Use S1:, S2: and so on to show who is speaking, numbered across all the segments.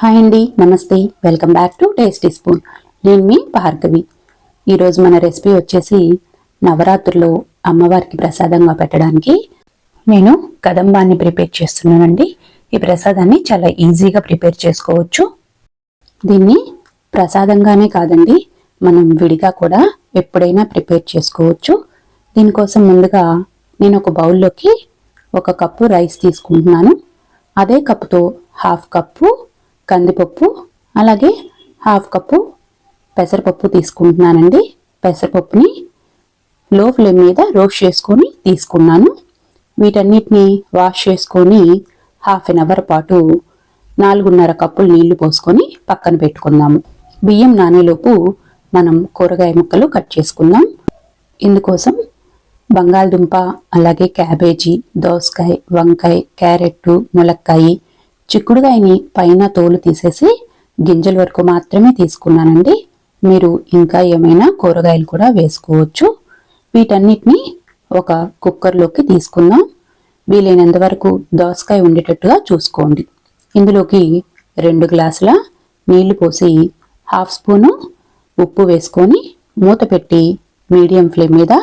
S1: Hi అండి namaste. Welcome back to tasty spoon. నేను మీ భార్గవి. ఈరోజు మన రెసిపీ వచ్చేసి నవరాత్రుల్లో అమ్మవారికి ప్రసాదంగా పెట్టడానికి నేను కదంబాన్ని ప్రిపేర్ చేస్తున్నానండి. ఈ ప్రసాదాన్ని చాలా ఈజీగా ప్రిపేర్ చేసుకోవచ్చు. దీన్ని ప్రసాదంగానే కాదండి మనం విడిగా కూడా ఎప్పుడైనా ప్రిపేర్ చేసుకోవచ్చు. దీనికోసం ముందుగా నేను ఒక బౌల్లోకి ఒక కప్పు రైస్ తీసుకుంటున్నాను. అదే కప్పుతో హాఫ్ కప్పు కందిపప్పు అలాగే హాఫ్ కప్పు పెసరపప్పు తీసుకుంటున్నానండి. పెసరపప్పుని లో ఫ్లేమ్ మీద రోస్ట్ చేసుకొని తీసుకున్నాను. వీటన్నిటిని వాష్ చేసుకొని హాఫ్ అన్ అవర్ పాటు నాలుగున్నర కప్పులు నీళ్ళు పోసుకొని పక్కన పెట్టుకుందాము బియ్యం నానేలోపు మనం కూరగాయ ముక్కలు కట్ చేసుకుందాం. ఇందుకోసం బంగాళదుంప అలాగే క్యాబేజీ దోసకాయ వంకాయ క్యారెట్ ములక్కాయ చిక్కుడుగాయని పైన తోలు తీసేసి గింజల వరకు మాత్రమే తీసుకున్నానండి. మీరు ఇంకా ఏమైనా కూరగాయలు కూడా వేసుకోవచ్చు. వీటన్నిటిని ఒక కుక్కర్లోకి తీసుకుందాం. వీలైనంత వరకు దోసకాయ ఉండేటట్టుగా చూసుకోండి. ఇందులోకి రెండు గ్లాసుల నీళ్ళు పోసి హాఫ్ స్పూను ఉప్పు వేసుకొని మూత పెట్టి మీడియం ఫ్లేమ్ మీద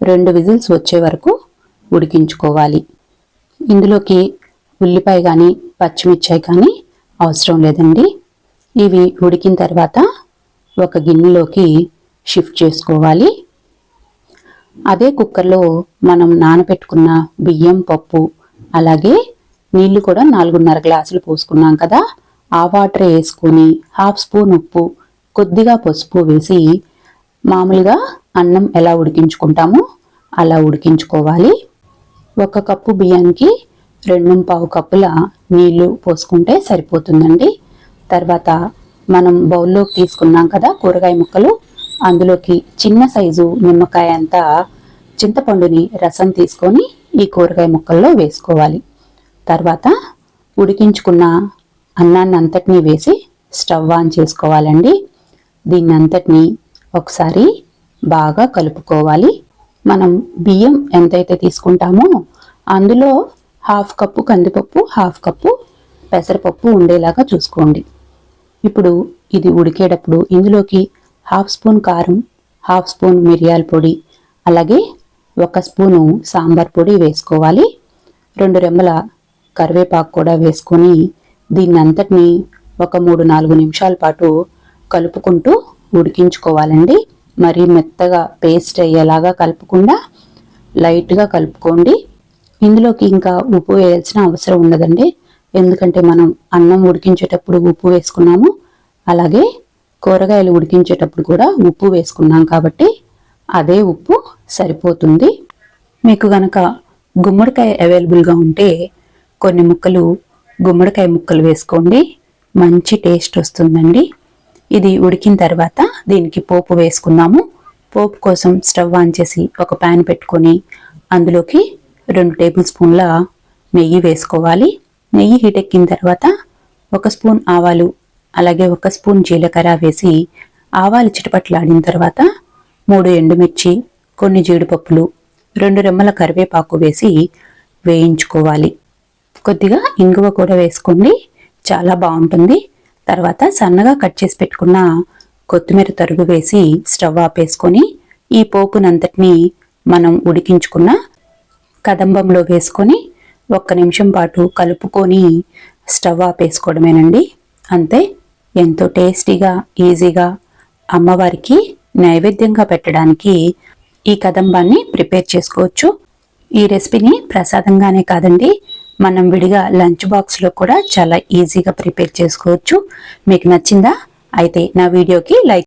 S1: రెండు విజిల్స్ వచ్చే వరకు ఉడికించుకోవాలి. ఇందులోకి ఉల్లిపాయ కానీ పచ్చిమిర్చాయి కానీ అవసరం లేదండి. ఇవి ఉడికిన తర్వాత ఒక గిన్నెలోకి షిఫ్ట్ చేసుకోవాలి. అదే కుక్కర్లో మనం నానబెట్టుకున్న బియ్యం పప్పు అలాగే నీళ్ళు కూడా నాలుగున్నర గ్లాసులు పోసుకున్నాం కదా. ఆ వాటర్ వేసుకొని హాఫ్ స్పూన్ ఉప్పు కొద్దిగా పసుపు వేసి మామూలుగా అన్నం ఎలా ఉడికించుకుంటామో అలా ఉడికించుకోవాలి. ఒక కప్పు బియ్యానికి రెండు పావు కప్పుల నీళ్ళు పోసుకుంటే సరిపోతుందండి. తర్వాత మనం బౌల్లోకి తీసుకున్నాం కదా కూరగాయ ముక్కలు. అందులోకి చిన్న సైజు నిమ్మకాయ అంతా చింతపండుని రసం తీసుకొని ఈ కూరగాయ ముక్కల్లో వేసుకోవాలి. తర్వాత ఉడికించుకున్న అన్నాన్ని అంతటినీ వేసి స్టవ్ ఆన్ చేసుకోవాలండి. దీన్ని అంతటినీ ఒకసారి బాగా కలుపుకోవాలి. మనం బియ్యం ఎంతైతే తీసుకుంటామో అందులో హాఫ్ కప్పు కందిపప్పు హాఫ్ కప్పు పెసరపప్పు ఉండేలాగా చూసుకోండి. ఇప్పుడు ఇది ఉడికేటప్పుడు ఇందులోకి హాఫ్ స్పూన్ కారం హాఫ్ స్పూన్ మిరియాల పొడి అలాగే ఒక స్పూను సాంబార్ పొడి వేసుకోవాలి. రెండు రెమ్మల కరివేపాకు కూడా వేసుకొని దీన్ని అంతటిని ఒక మూడు నాలుగు నిమిషాల పాటు కలుపుకుంటూ ఉడికించుకోవాలండి. మరీ మెత్తగా పేస్ట్ అయ్యేలాగా కలుపుకుండా లైట్గా కలుపుకోండి. ఇందులోకి ఇంకా ఉప్పు వేయాల్సిన అవసరం ఉండదండి. ఎందుకంటే మనం అన్నం ఉడికించేటప్పుడు ఉప్పు వేసుకున్నాము. అలాగే కూరగాయలు ఉడికించేటప్పుడు కూడా ఉప్పు వేసుకున్నాం కాబట్టి అదే ఉప్పు సరిపోతుంది. మీకు గనక గుమ్మడికాయ అవైలబుల్గా ఉంటే కొన్ని ముక్కలు గుమ్మడికాయ ముక్కలు వేసుకోండి. మంచి టేస్ట్ వస్తుందండి. ఇది ఉడికిన తర్వాత దీనికి పోపు వేసుకుందాము. పోపు కోసం స్టవ్ ఆన్ చేసి ఒక ప్యాన్ పెట్టుకొని అందులోకి రెండు టేబుల్ స్పూన్ల నెయ్యి వేసుకోవాలి. నెయ్యి హీట్ ఎక్కిన తర్వాత ఒక స్పూన్ ఆవాలు అలాగే ఒక స్పూన్ జీలకర్ర వేసి ఆవాలు చిటపట్లాడిన తర్వాత మూడు ఎండుమిర్చి కొన్ని జీడిపప్పులు రెండు రెమ్మల కరివేపాకు వేసి వేయించుకోవాలి. కొద్దిగా ఇంగువ కూడా వేసుకోండి. చాలా బాగుంటుంది. తర్వాత సన్నగా కట్ చేసి పెట్టుకున్న కొత్తిమీర తరుగు వేసి స్టవ్ ఆపేసుకొని ఈ పోపునంతటిని మనం ఉడికించుకున్న కదంబంలో వేసుకొని ఒక్క నిమిషం పాటు కలుపుకొని స్టవ్ ఆపేసుకోవడమేనండి అంతే ఎంతో టేస్టీగా ఈజీగా అమ్మవారికి నైవేద్యంగా పెట్టడానికి ఈ కదంబాన్ని ప్రిపేర్ చేసుకోవచ్చు. ఈ రెసిపీని ప్రసాదంగానే కాదండి మనం విడిగా లంచ్ బాక్స్లో కూడా చాలా ఈజీగా ప్రిపేర్ చేసుకోవచ్చు. మీకు నచ్చిందా? అయితే నా వీడియోకి లైక్